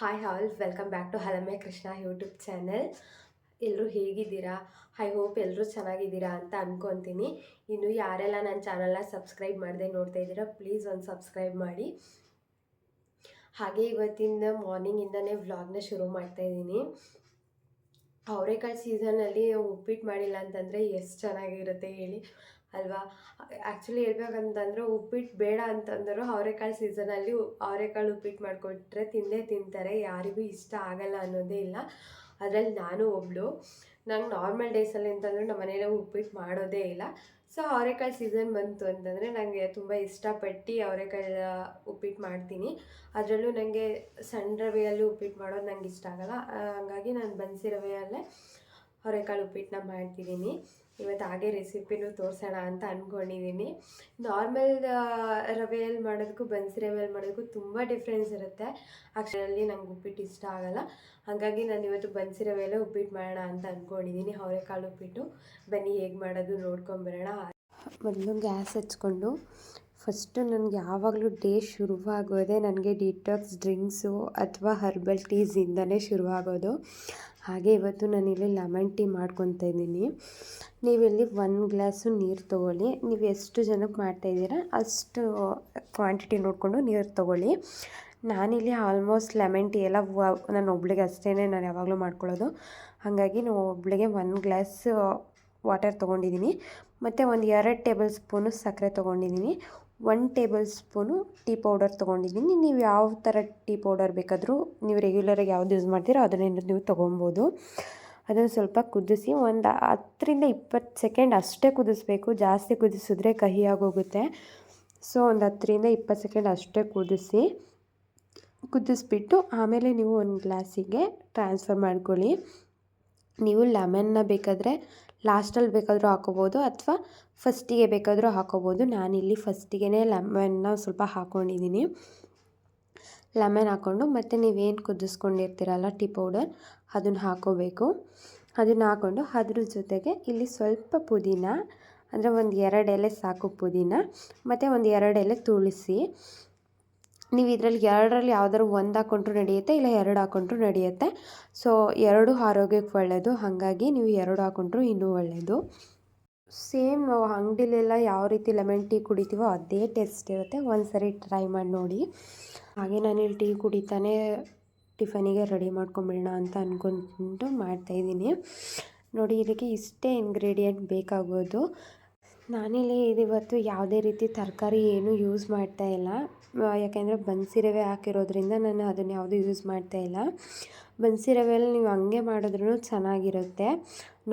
Hi all welcome back to ಹಲಮೆ Krishna YouTube channel ಎಲ್ಲರೂ ಹೇಗಿದ್ದೀರಾ? I hope ಎಲ್ಲರೂ ಚೆನ್ನಾಗಿದ್ದೀರಾ ಅಂತ ಅಂದ್ಕೊತೀನಿ ಇನ್ನು ಯಾರೆಲ್ಲ ನನ್ನ ಚಾನಲ್ನ ಸಬ್ಸ್ಕ್ರೈಬ್ ಮಾಡದೆ ನೋಡ್ತಾ ಇದ್ದೀರಾ ಪ್ಲೀಸ್ ಒಂದು ಸಬ್ಸ್ಕ್ರೈಬ್ ಮಾಡಿ. ಹಾಗೆ ಇವತ್ತಿಂದ ಮಾರ್ನಿಂಗಿಂದನೇ ವ್ಲಾಗ್ನ ಶುರು ಮಾಡ್ತಾ ಇದ್ದೀನಿ. ಅವರೆಕಾಳು ಸೀಸನಲ್ಲಿ ಉಪ್ಪಿಟ್ಟು ಮಾಡಿಲ್ಲ ಅಂತಂದರೆ ಎಷ್ಟು ಚೆನ್ನಾಗಿರುತ್ತೆ ಹೇಳಿ. ಅಲ್ವಾ? ಆ್ಯಕ್ಚುಲಿ ಹೇಳ್ಬೇಕಂತಂದ್ರೆ ಉಪ್ಪಿಟ್ಟು ಬೇಡ ಅಂತಂದರೂ ಅವರೆಕಾಳು ಸೀಸನಲ್ಲಿ ಅವರೆಕಾಳು ಉಪ್ಪಿಟ್ಟು ಮಾಡಿಕೊಟ್ರೆ ತಿಂದೇ ತಿಂತಾರೆ, ಯಾರಿಗೂ ಇಷ್ಟ ಆಗಲ್ಲ ಅನ್ನೋದೇ ಇಲ್ಲ. ಅದರಲ್ಲಿ ನಾನು ಒಬ್ಬಳು ನಂಗೆ ನಾರ್ಮಲ್ ಡೇಸಲ್ಲಿ ಅಂತಂದರೆ ನಮ್ಮ ಮನೇಲಿ ಉಪ್ಪಿಟ್ಟು ಮಾಡೋದೇ ಇಲ್ಲ. ಸೊ ಅವರೆಕಾಳು ಸೀಸನ್ ಬಂತು ಅಂತಂದರೆ ನನಗೆ ತುಂಬ ಇಷ್ಟಪಟ್ಟು ಅವರೆಕಾಳು ಉಪ್ಪಿಟ್ಟು ಮಾಡ್ತೀನಿ. ಅದರಲ್ಲೂ ನನಗೆ ಸಣ್ಣ ರವೆಯಲ್ಲಿ ಉಪ್ಪಿಟ್ಟು ಮಾಡೋದು ನಂಗೆ ಇಷ್ಟ ಆಗಲ್ಲ. ಹಂಗಾಗಿ ನಾನು ಬನ್ಸಿ ರವೆಯಲ್ಲೇ ಅವರೆಕಾಳು ಉಪ್ಪಿಟ್ಟನ್ನ ಮಾಡ್ತಿದ್ದೀನಿ. ಇವತ್ತು ಹಾಗೆ ರೆಸಿಪಿನೂ ತೋರಿಸೋಣ ಅಂತ ಅಂದ್ಕೊಂಡಿದ್ದೀನಿ ನಾರ್ಮಲ್ ರವೆಯಲ್ಲಿ ಮಾಡೋದಕ್ಕೂ ಬನ್ಸಿ ರವೆಯಲ್ಲಿ ಮಾಡೋದಕ್ಕೂ ತುಂಬ ಡಿಫ್ರೆನ್ಸ್ ಇರುತ್ತೆ. ಅಕ್ಷರಲ್ಲಿ ನಂಗೆ ಉಪ್ಪಿಟ್ಟು ಇಷ್ಟ ಆಗಲ್ಲ. ಹಾಗಾಗಿ ನಾನು ಇವತ್ತು ಬನ್ಸಿ ರವೆಯಲ್ಲೇ ಉಪ್ಪಿಟ್ಟು ಮಾಡೋಣ ಅಂತ ಅಂದ್ಕೊಂಡಿದ್ದೀನಿ ಅವರೆಕಾಳು ಉಪ್ಪಿಟ್ಟು. ಬನ್ನಿ ಹೇಗೆ ಮಾಡೋದು ನೋಡ್ಕೊಂಬರೋಣ ಮೊದಲು ಗ್ಯಾಸ್ ಹಚ್ಕೊಂಡು ಫಸ್ಟು ನನಗೆ ಯಾವಾಗಲೂ ಡೇ ಶುರುವಾಗೋದೇ ನನಗೆ ಡಿಟಾಕ್ಸ್ ಡ್ರಿಂಕ್ಸು ಅಥವಾ ಹರ್ಬಲ್ ಟೀಸಿಂದನೇ ಶುರುವಾಗೋದು. ಹಾಗೆ ಇವತ್ತು ನಾನಿಲ್ಲಿ ಲೆಮನ್ ಟೀ ಮಾಡ್ಕೊತಾ ಇದ್ದೀನಿ. ನೀವಿಲ್ಲಿ ಒನ್ ಗ್ಲಾಸು ನೀರು ತೊಗೊಳ್ಳಿ. ನೀವು ಎಷ್ಟು ಜನಕ್ಕೆ ಮಾಡ್ತಾಯಿದ್ದೀರಾ ಅಷ್ಟು ಕ್ವಾಂಟಿಟಿ ನೋಡಿಕೊಂಡು ನೀರು ತೊಗೊಳ್ಳಿ. ನಾನಿಲ್ಲಿ ಆಲ್ಮೋಸ್ಟ್ ಲೆಮನ್ ಟೀ ಎಲ್ಲ ನಾನು ಒಬ್ಳಿಗೆ ಅಷ್ಟೇ ನಾನು ಯಾವಾಗಲೂ ಮಾಡ್ಕೊಳ್ಳೋದು. ಹಾಗಾಗಿ ನಾವು ಒಬ್ಳಿಗೆ ಒಂದು ಗ್ಲಾಸ್ ವಾಟರ್ ತೊಗೊಂಡಿದ್ದೀನಿ ಮತ್ತು ಒಂದು ಎರಡು ಟೇಬಲ್ ಸ್ಪೂನು ಸಕ್ಕರೆ ತೊಗೊಂಡಿದ್ದೀನಿ one table spoon tea powder ತೊಗೊಂಡಿದ್ದೀನಿ. ನೀವು ಯಾವ ಥರ ಟೀ ಪೌಡರ್ ಬೇಕಾದರೂ ನೀವು ರೆಗ್ಯುಲರಾಗಿ ಯಾವ್ದು ಯೂಸ್ ಮಾಡ್ತೀರೋ ಅದನ್ನೇನು ನೀವು ತೊಗೊಬೋದು. ಅದನ್ನು ಸ್ವಲ್ಪ ಕುದಿಸಿ ಒಂದು ಹತ್ತರಿಂದ ಇಪ್ಪತ್ತು ಸೆಕೆಂಡ್ ಅಷ್ಟೇ ಕುದಿಸ್ಬೇಕು. ಜಾಸ್ತಿ ಕುದಿಸಿದ್ರೆ ಕಹಿಯಾಗೋಗುತ್ತೆ ಸೊ, ಒಂದು ಹತ್ತರಿಂದ ಇಪ್ಪತ್ತು ಸೆಕೆಂಡ್ ಅಷ್ಟೇ ಕುದಿಸಿ ಕುದಿಸ್ಬಿಟ್ಟು ಆಮೇಲೆ ನೀವು ಒಂದು ಗ್ಲಾಸಿಗೆ ಟ್ರಾನ್ಸ್ಫರ್ ಮಾಡ್ಕೊಳ್ಳಿ. ನೀವು ಲೆಮನ್ನ ಬೇಕಾದರೆ ಲಾಸ್ಟಲ್ಲಿ ಬೇಕಾದರೂ ಹಾಕೋಬೋದು ಅಥವಾ ಫಸ್ಟಿಗೆ ಬೇಕಾದರೂ ಹಾಕೋಬೋದು. ನಾನಿಲ್ಲಿ ಫಸ್ಟಿಗೆ ಲೆಮನ್ನ ಸ್ವಲ್ಪ ಹಾಕ್ಕೊಂಡಿದ್ದೀನಿ ಲೆಮನ್ ಹಾಕ್ಕೊಂಡು ಮತ್ತು ನೀವೇನು ಕುದಿಸ್ಕೊಂಡಿರ್ತೀರಲ್ಲ ಟೀ ಪೌಡರ್ ಅದನ್ನು ಹಾಕೋಬೇಕು. ಅದನ್ನು ಹಾಕ್ಕೊಂಡು ಅದ್ರ ಜೊತೆಗೆ ಇಲ್ಲಿ ಸ್ವಲ್ಪ ಪುದೀನ ಅಂದರೆ ಒಂದು ಎರಡು ಎಲೆ ಸಾಕು ಪುದೀನ ಮತ್ತು ಒಂದು ಎರಡು ಎಲೆ ತುಳಸಿ. ನೀವು ಇದರಲ್ಲಿ ಎರಡರಲ್ಲಿ ಯಾವ್ದಾದ್ರು ಒಂದು ಹಾಕೊಂಡ್ರೂ ನಡೆಯುತ್ತೆ, ಇಲ್ಲ ಎರಡು ಹಾಕೊಂಡ್ರೂ ನಡೆಯುತ್ತೆ. ಸೊ ಎರಡೂ ಆರೋಗ್ಯಕ್ಕೆ ಒಳ್ಳೆಯದು ಹಾಗಾಗಿ ನೀವು ಎರಡು ಹಾಕ್ಕೊಂಡ್ರೂ ಇನ್ನೂ ಒಳ್ಳೆಯದು ಸೇಮ್ ನಾವು ಅಂಗಡಿಲೆಲ್ಲ ಯಾವ ರೀತಿ ಲೆಮನ್ ಟೀ ಕುಡಿತೀವೋ ಅದೇ ಟೇಸ್ಟ್ ಇರುತ್ತೆ. ಒಂದು ಸರಿ ಟ್ರೈ ಮಾಡಿ ನೋಡಿ. ಹಾಗೆ ನಾನು ಇಲ್ಲಿ ಟೀ ಕುಡಿತಾನೆ ಟಿಫನಿಗೆ ರೆಡಿ ಮಾಡ್ಕೊಂಬಿಡೋಣ ಅಂತ ಅಂದ್ಕೊಂಡು ಮಾಡ್ತಾಯಿದ್ದೀನಿ ನೋಡಿ, ಇದಕ್ಕೆ ಇಷ್ಟೇ ಇಂಗ್ರೀಡಿಯೆಂಟ್ ಬೇಕಾಗೋದು. ನಾನಿಲ್ಲಿ ಇವತ್ತು ಯಾವುದೇ ರೀತಿ ತರಕಾರಿ ಏನೂ ಯೂಸ್ ಮಾಡ್ತಾ ಇಲ್ಲ. ಯಾಕೆಂದರೆ ಬನ್ಸಿ ರವೆ ಹಾಕಿರೋದ್ರಿಂದ ನಾನು ಅದನ್ನು ಯಾವುದೂ ಯೂಸ್ ಮಾಡ್ತಾ ಇಲ್ಲ. ಬನ್ಸಿ ರವೆಯಲ್ಲಿ ನೀವು ಹಂಗೆ ಮಾಡಿದ್ರೂ ಚೆನ್ನಾಗಿರುತ್ತೆ.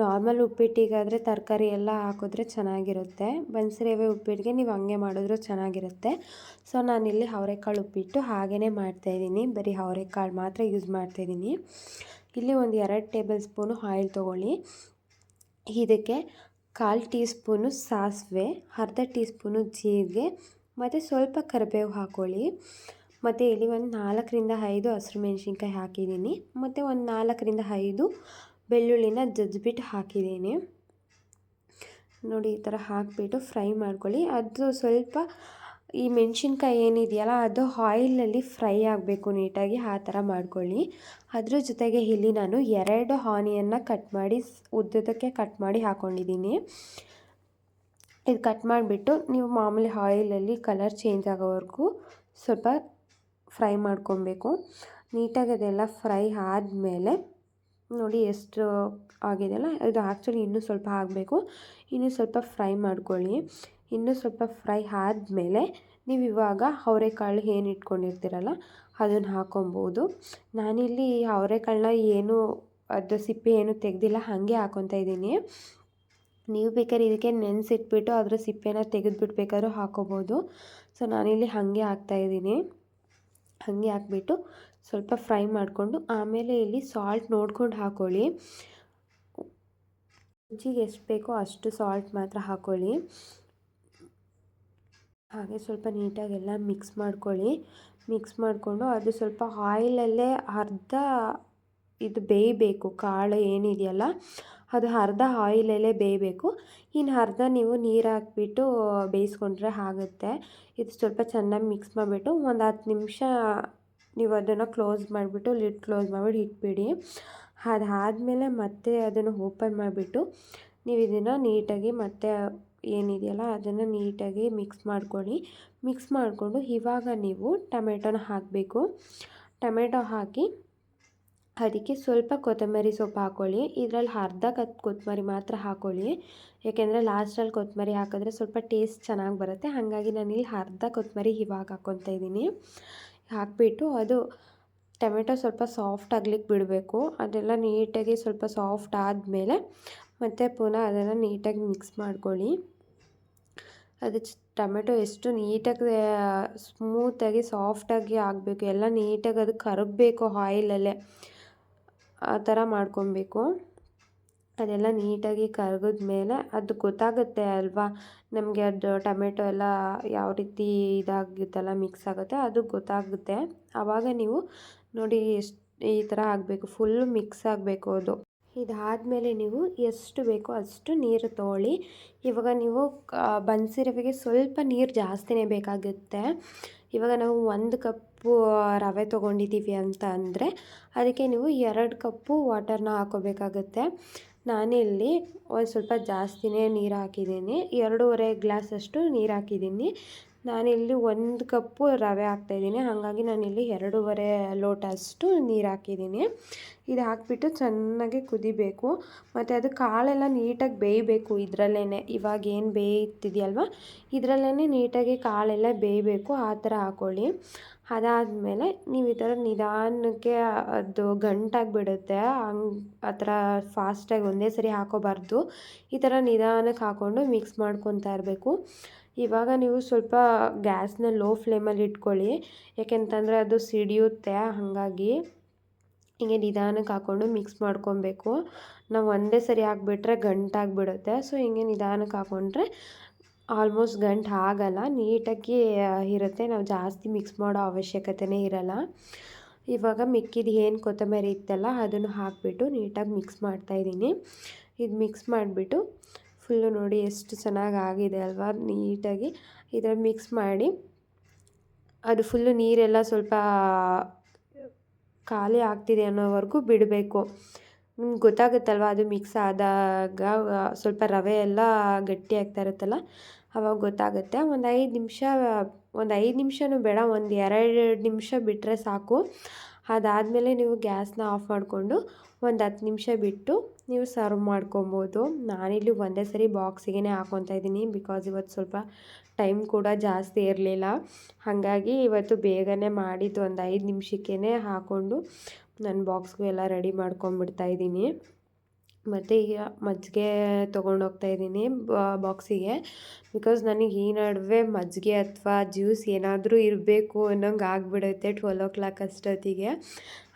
ನಾರ್ಮಲ್ ಉಪ್ಪಿಟ್ಟಿಗಾದರೆ ತರಕಾರಿ ಎಲ್ಲ ಹಾಕಿದ್ರೆ ಚೆನ್ನಾಗಿರುತ್ತೆ. ಬನ್ಸಿ ರವೆ ಉಪ್ಪಿಟ್ಟಿಗೆ ನೀವು ಹಂಗೆ ಮಾಡಿದ್ರೂ ಚೆನ್ನಾಗಿರುತ್ತೆ. ಸೊ ನಾನಿಲ್ಲಿ ಅವರೆಕಾಳು ಉಪ್ಪಿಟ್ಟು ಹಾಗೇ ಮಾಡ್ತಾಯಿದ್ದೀನಿ ಬರೀ ಅವರೆಕಾಳು ಮಾತ್ರ ಯೂಸ್ ಮಾಡ್ತಾಯಿದ್ದೀನಿ ಇಲ್ಲಿ ಒಂದು ಎರಡು ಟೇಬಲ್ ಸ್ಪೂನು ಆಯಿಲ್ ತೊಗೊಳ್ಳಿ. ಇದಕ್ಕೆ ಕಾಲು ಟೀ ಸ್ಪೂನು ಸಾಸಿವೆ, ಅರ್ಧ ಟೀ ಸ್ಪೂನು ಜೀರಿಗೆ ಮತ್ತು ಸ್ವಲ್ಪ ಕರಿಬೇವು ಹಾಕ್ಕೊಳ್ಳಿ ಮತ್ತು ಇಲ್ಲಿ ಒಂದು ನಾಲ್ಕರಿಂದ ಐದು ಹಸಿರು ಮೆಣಸಿನ್ಕಾಯಿ ಹಾಕಿದ್ದೀನಿ. ಮತ್ತು ಒಂದು ನಾಲ್ಕರಿಂದ ಐದು ಬೆಳ್ಳುಳ್ಳಿನ ಜಜ್ಜಿಬಿಟ್ಟು ಹಾಕಿದ್ದೀನಿ. ನೋಡಿ, ಈ ಥರ ಹಾಕಿಬಿಟ್ಟು ಫ್ರೈ ಮಾಡ್ಕೊಳ್ಳಿ. ಅದು ಸ್ವಲ್ಪ ಈ ಮೆಣಸಿನ್ಕಾಯಿ ಏನಿದೆಯಲ್ಲ, ಅದು ಆಯಿಲಲ್ಲಿ ಫ್ರೈ ಆಗಬೇಕು ನೀಟಾಗಿ, ಆ ಥರ ಮಾಡ್ಕೊಳ್ಳಿ. ಅದ್ರ ಜೊತೆಗೆ ಇಲ್ಲಿ ನಾನು ಎರಡು ಆನಿಯನ್ನ ಕಟ್ ಮಾಡಿ ಉದ್ದದಕ್ಕೆ ಕಟ್ ಮಾಡಿ ಹಾಕ್ಕೊಂಡಿದ್ದೀನಿ ಇದು ಕಟ್ ಮಾಡಿಬಿಟ್ಟು ನೀವು ಮಾಮೂಲಿ ಆಯಿಲಲ್ಲಿ ಕಲರ್ ಚೇಂಜ್ ಆಗೋವರೆಗೂ ಸ್ವಲ್ಪ ಫ್ರೈ ಮಾಡ್ಕೊಬೇಕು. ನೀಟಾಗಿ ಅದೆಲ್ಲ ಫ್ರೈ ಆದಮೇಲೆ ನೋಡಿ ಎಷ್ಟು ಆಗಿದೆಯಲ್ಲ ಇದು ಆ್ಯಕ್ಚುಲಿ ಇನ್ನೂ ಸ್ವಲ್ಪ ಆಗಬೇಕು ಇನ್ನೂ ಸ್ವಲ್ಪ ಫ್ರೈ ಮಾಡ್ಕೊಳ್ಳಿ. ಇನ್ನೂ ಸ್ವಲ್ಪ ಫ್ರೈ ಆದಮೇಲೆ ನೀವು ಇವಾಗ ಅವರೆಕಾಳು ಏನು ಇಟ್ಕೊಂಡಿರ್ತೀರಲ್ಲ, ಅದನ್ನು ಹಾಕೊಬೋದು. ನಾನಿಲ್ಲಿ ಅವರೆಕಾಳನ್ನ ಏನು, ಅದು ಸಿಪ್ಪೆ ಏನು ತೆಗೆದಿಲ್ಲ, ಹಾಗೆ ಹಾಕೊತಾ ಇದ್ದೀನಿ. ನೀವು ಬೇಕಾದ್ರೆ ಇದಕ್ಕೆ ನೆನೆಸಿಟ್ಬಿಟ್ಟು ಅದರ ಸಿಪ್ಪೆನ ತೆಗೆದುಬಿಡ್ಬೇಕಾದ್ರೂ ಹಾಕೋಬೋದು. ಸೊ, ನಾನಿಲ್ಲಿ ಹಾಗೆ ಹಾಕ್ತಾಯಿದ್ದೀನಿ ಹಾಗೆ ಹಾಕ್ಬಿಟ್ಟು ಸ್ವಲ್ಪ ಫ್ರೈ ಮಾಡಿಕೊಂಡು ಆಮೇಲೆ ಇಲ್ಲಿ ಸಾಲ್ಟ್ ನೋಡ್ಕೊಂಡು ಹಾಕೊಳ್ಳಿ. ರುಚಿಗೆ ಎಷ್ಟು ಬೇಕೋ ಅಷ್ಟು ಸಾಲ್ಟ್ ಮಾತ್ರ ಹಾಕ್ಕೊಳ್ಳಿ ಹಾಗೆ ಸ್ವಲ್ಪ ನೀಟಾಗೆಲ್ಲ ಮಿಕ್ಸ್ ಮಾಡ್ಕೊಳ್ಳಿ. ಮಿಕ್ಸ್ ಮಾಡಿಕೊಂಡು ಅದು ಸ್ವಲ್ಪ ಆಯಿಲಲ್ಲೇ ಅರ್ಧ ಇದು ಬೇಯಬೇಕು, ಕಾಳು ಏನಿದೆಯಲ್ಲ ಅದು ಅರ್ಧ ಆಯಿಲಲ್ಲೇ ಬೇಯಬೇಕು. ಇನ್ನು ಅರ್ಧ ನೀವು ನೀರು ಹಾಕ್ಬಿಟ್ಟು ಬೇಯಿಸ್ಕೊಂಡ್ರೆ ಆಗುತ್ತೆ. ಇದು ಸ್ವಲ್ಪ ಚೆನ್ನಾಗಿ ಮಿಕ್ಸ್ ಮಾಡಿಬಿಟ್ಟು ಒಂದು ಹತ್ತು ನಿಮಿಷ ನೀವು ಅದನ್ನು ಕ್ಲೋಸ್ ಮಾಡಿಬಿಟ್ಟು ಲಿಡ್ ಕ್ಲೋಸ್ ಮಾಡಿಬಿಟ್ಟು ಇಟ್ಬಿಡಿ. ಅದಾದಮೇಲೆ ಮತ್ತೆ ಅದನ್ನು ಓಪನ್ ಮಾಡಿಬಿಟ್ಟು ನೀವು ಇದನ್ನು ನೀಟಾಗಿ ಮತ್ತೆ ಏನಿದೆಯಲ್ಲ ಅದನ್ನು ನೀಟಾಗಿ ಮಿಕ್ಸ್ ಮಾಡ್ಕೊಳ್ಳಿ. ಮಿಕ್ಸ್ ಮಾಡಿಕೊಂಡು ಇವಾಗ ನೀವು ಟೊಮೆಟೊನ ಹಾಕಬೇಕು. ಟೊಮೆಟೊ ಹಾಕಿ ಅದಕ್ಕೆ ಸ್ವಲ್ಪ ಕೊತ್ತಂಬರಿ ಸೊಪ್ಪು ಹಾಕ್ಕೊಳ್ಳಿ ಇದರಲ್ಲಿ ಅರ್ಧ ಕತ್ ಕೊತ್ತಂಬರಿ ಮಾತ್ರ ಹಾಕ್ಕೊಳ್ಳಿ ಯಾಕೆಂದರೆ ಲಾಸ್ಟಲ್ಲಿ ಕೊತ್ತಂಬರಿ ಹಾಕಿದ್ರೆ ಸ್ವಲ್ಪ ಟೇಸ್ಟ್ ಚೆನ್ನಾಗಿ ಬರುತ್ತೆ. ಹಾಗಾಗಿ ನಾನಿಲ್ಲಿ ಅರ್ಧ ಕೊತ್ತಂಬರಿ ಇವಾಗ ಹಾಕ್ಕೊತಾ ಇದ್ದೀನಿ. ಹಾಕಿಬಿಟ್ಟು ಅದು ಟೊಮೆಟೊ ಸ್ವಲ್ಪ ಸಾಫ್ಟ್ ಆಗ್ಲಿಕ್ಕೆ ಬಿಡಬೇಕು. ಅದೆಲ್ಲ ನೀಟಾಗಿ ಸ್ವಲ್ಪ ಸಾಫ್ಟ್ ಆದಮೇಲೆ ಮತ್ತು ಪುನಃ ಅದನ್ನು ನೀಟಾಗಿ ಮಿಕ್ಸ್ ಮಾಡ್ಕೊಳ್ಳಿ. ಅದು ಟೊಮೆಟೊ ಎಷ್ಟು ನೀಟಾಗಿ, ಸ್ಮೂತಾಗಿ, ಸಾಫ್ಟಾಗಿ ಆಗಬೇಕು. ಎಲ್ಲ ನೀಟಾಗಿ ಅದು ಕರಗಬೇಕು ಆಯಿಲಲ್ಲೇ. ಆ ಥರ ಮಾಡ್ಕೊಬೇಕು. ಅದೆಲ್ಲ ನೀಟಾಗಿ ಕರಗಿದ್ಮೇಲೆ ಅದು ಗೊತ್ತಾಗುತ್ತೆ ಅಲ್ವಾ? ನಮಗೆ ಅದು ಟೊಮೆಟೊ ಎಲ್ಲ ಯಾವ ರೀತಿ ಇದಾಗುತ್ತಲ್ಲ, ಮಿಕ್ಸ್ ಆಗುತ್ತೆ ಅದು ಗೊತ್ತಾಗುತ್ತೆ. ಆವಾಗ ನೀವು ನೋಡಿ ಎಷ್ಟು ಈ ಥರ ಆಗಬೇಕು ಫುಲ್ಲು ಮಿಕ್ಸ್ ಆಗಬೇಕು ಅದು. ಇದಾದಮೇಲೆ ನೀವು ಎಷ್ಟು ಬೇಕೋ ಅಷ್ಟು ನೀರು ತೊಗೊಳ್ಳಿ ಇವಾಗ ನೀವು ಬನ್ಸಿ ರವೆಗೆ ಸ್ವಲ್ಪ ನೀರು ಜಾಸ್ತಿನೇ ಬೇಕಾಗುತ್ತೆ. ಇವಾಗ ನಾವು ಒಂದು ಕಪ್ಪು ರವೆ ತೊಗೊಂಡಿದ್ದೀವಿ ಅಂತ ಅಂದರೆ ಅದಕ್ಕೆ ನೀವು ಎರಡು ಕಪ್ಪು ವಾಟರ್ನ ಹಾಕೋಬೇಕಾಗುತ್ತೆ. ನಾನಿಲ್ಲಿ ಒಂದು ಸ್ವಲ್ಪ ಜಾಸ್ತಿನೇ ನೀರು ಹಾಕಿದ್ದೀನಿ. ಎರಡೂವರೆ ಗ್ಲಾಸಷ್ಟು ನೀರು ಹಾಕಿದ್ದೀನಿ. ನಾನಿಲ್ಲಿ ಒಂದು ಕಪ್ಪು ರವೆ ಹಾಕ್ತಾಯಿದ್ದೀನಿ. ಹಾಗಾಗಿ ನಾನಿಲ್ಲಿ ಎರಡೂವರೆ ಲೋಟ ಅಷ್ಟು ನೀರು ಹಾಕಿದ್ದೀನಿ. ಇದು ಹಾಕಿಬಿಟ್ಟು ಚೆನ್ನಾಗಿ ಕುದಿಬೇಕು. ಮತ್ತು ಅದು ಕಾಳೆಲ್ಲ ನೀಟಾಗಿ ಬೇಯಬೇಕು ಇದರಲ್ಲೇ ಇವಾಗ ಏನು ಬೇಯ್ತಿದೆಯಲ್ವ? ಇದರಲ್ಲೇ ನೀಟಾಗಿ ಕಾಳೆಲ್ಲ ಬೇಯಬೇಕು. ಆ ಥರ ಹಾಕ್ಕೊಳ್ಳಿ ಅದಾದಮೇಲೆ ನೀವು ಈ ಥರ ನಿಧಾನಕ್ಕೆ ಅದು ಗಂಟಾಗಿ ಬಿಡುತ್ತೆ ಹಂಗೆ ಆ ಥರ ಫಾಸ್ಟಾಗಿ ಒಂದೇ ಸರಿ ಹಾಕೋಬಾರ್ದು. ಈ ಥರ ನಿಧಾನಕ್ಕೆ ಹಾಕ್ಕೊಂಡು ಮಿಕ್ಸ್ ಮಾಡ್ಕೊತಾ ಇರಬೇಕು. ಇವಾಗ ನೀವು ಸ್ವಲ್ಪ ಗ್ಯಾಸ್ನ ಲೋ ಫ್ಲೇಮಲ್ಲಿ ಇಟ್ಕೊಳ್ಳಿ. ಯಾಕೆಂತಂದರೆ ಅದು ಸಿಡಿಯುತ್ತೆ, ಹಾಗಾಗಿ ಹಿಂಗೆ ನಿಧಾನಕ್ಕೆ ಹಾಕ್ಕೊಂಡು ಮಿಕ್ಸ್ ಮಾಡ್ಕೊಬೇಕು. ನಾವು ಒಂದೇ ಸರಿ ಹಾಕ್ಬಿಟ್ರೆ ಗಂಟಾಗಿಬಿಡುತ್ತೆ ಸೊ, ಹಿಂಗೆ ನಿಧಾನಕ್ಕೆ ಹಾಕ್ಕೊಂಡ್ರೆ ಆಲ್ಮೋಸ್ಟ್ ಗಂಟು ಆಗಲ್ಲ. ನೀಟಾಗಿ ಇರುತ್ತೆ. ನಾವು ಜಾಸ್ತಿ ಮಿಕ್ಸ್ ಮಾಡೋ ಅವಶ್ಯಕತೆಯೇ ಇರಲ್ಲ. ಇವಾಗ ಮಿಕ್ಕಿದ ಏನು ಕೊತ್ತಂಬರಿ ಇತ್ತಲ್ಲ, ಅದನ್ನು ಹಾಕಿಬಿಟ್ಟು ನೀಟಾಗಿ ಮಿಕ್ಸ್ ಮಾಡ್ತಾಯಿದ್ದೀನಿ ಇದು ಮಿಕ್ಸ್ ಮಾಡಿಬಿಟ್ಟು ಫುಲ್ಲು ನೋಡಿ ಎಷ್ಟು ಚೆನ್ನಾಗಿ ಆಗಿದೆ ಅಲ್ವಾ? ನೀಟಾಗಿ ಇದರ ಮಿಕ್ಸ್ ಮಾಡಿ. ಅದು ಫುಲ್ಲು ನೀರೆಲ್ಲ ಸ್ವಲ್ಪ ಖಾಲಿ ಆಗ್ತಿದೆ ಅನ್ನೋವರೆಗೂ ಬಿಡಬೇಕು. ನಿಮ್ಗೆ ಗೊತ್ತಾಗುತ್ತಲ್ವ? ಅದು ಮಿಕ್ಸ್ ಆದಾಗ ಸ್ವಲ್ಪ ರವೆ ಎಲ್ಲ ಗಟ್ಟಿ ಆಗ್ತಾ ಇರುತ್ತಲ್ಲ, ಅವಾಗ ಗೊತ್ತಾಗುತ್ತೆ. ಒಂದು ಐದು ನಿಮಿಷ, ಒಂದು ಐದು ನಿಮಿಷನೂ ಬೇಡ, ಒಂದು ಎರಡು ನಿಮಿಷ ಬಿಟ್ಟರೆ ಸಾಕು. ಅದಾದಮೇಲೆ ನೀವು ಗ್ಯಾಸ್ನ ಆಫ್ ಮಾಡಿಕೊಂಡು ಒಂದು ಹತ್ತು ನಿಮಿಷ ಬಿಟ್ಟು ನೀವು ಸರ್ವ್ ಮಾಡ್ಕೊಬೋದು. ನಾನಿಲ್ಲಿ ಒಂದೇ ಸರಿ ಬಾಕ್ಸಿಗೆ ಹಾಕೊತಾ ಇದ್ದೀನಿ ಬಿಕಾಸ್ ಇವತ್ತು ಸ್ವಲ್ಪ ಟೈಮ್ ಕೂಡ ಜಾಸ್ತಿ ಇರಲಿಲ್ಲ. ಹಾಗಾಗಿ ಇವತ್ತು ಬೇಗನೆ ಮಾಡಿದ್ದು ಒಂದು ಐದು ನಿಮಿಷಕ್ಕೇ ಹಾಕ್ಕೊಂಡು ನನ್ನ ಬಾಕ್ಸ್ಗೂ ಎಲ್ಲ ರೆಡಿ ಮಾಡ್ಕೊಂಬಿಡ್ತಾ ಇದ್ದೀನಿ. ಮತ್ತು ಈಗ ಮಜ್ಜಿಗೆ ತೊಗೊಂಡೋಗ್ತಾ ಇದ್ದೀನಿ ಬಾಕ್ಸಿಗೆ. ಬಿಕಾಸ್ ನನಗೆ ಈ ನಡುವೆ ಮಜ್ಜಿಗೆ ಅಥವಾ ಜ್ಯೂಸ್ ಏನಾದರೂ ಇರಬೇಕು ಅನ್ನೋಂಗೆ ಆಗಿಬಿಡುತ್ತೆ ಟ್ವೆಲ್ ಓ ಕ್ಲಾಕ್ ಅಷ್ಟೊತ್ತಿಗೆ.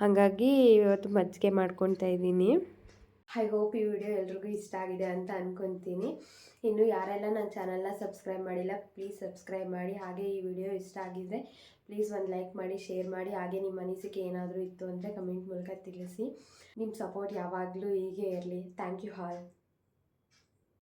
ಹಾಗಾಗಿ ಇವತ್ತು ಮಜ್ಜಿಗೆ ಮಾಡ್ಕೊತಾ ಇದ್ದೀನಿ. ಐ ಹೋಪ್ ಈ ವಿಡಿಯೋ ಎಲ್ರಿಗೂ ಇಷ್ಟ ಆಗಿದೆ ಅಂತ ಅಂದ್ಕೊತೀನಿ ಇನ್ನು ಯಾರೆಲ್ಲ ನನ್ನ ಚಾನಲ್ನ ಸಬ್ಸ್ಕ್ರೈಬ್ ಮಾಡಿಲ್ಲ ಪ್ಲೀಸ್ ಸಬ್ಸ್ಕ್ರೈಬ್ ಮಾಡಿ. ಹಾಗೆ ಈ ವಿಡಿಯೋ ಇಷ್ಟ ಆಗಿದ್ರೆ ಪ್ಲೀಸ್ ಒಂದು ಲೈಕ್ ಮಾಡಿ ಶೇರ್ ಮಾಡಿ. ಹಾಗೆ ನಿಮ್ಮ ಅನಿಸಿಕೆ ಏನಾದರೂ ಇತ್ತು ಅಂದರೆ ಕಮೆಂಟ್ ಮೂಲಕ ತಿಳಿಸಿ. ನಿಮ್ಮ ಸಪೋರ್ಟ್ ಯಾವಾಗಲೂ ಹೀಗೆ ಇರಲಿ. Thank you all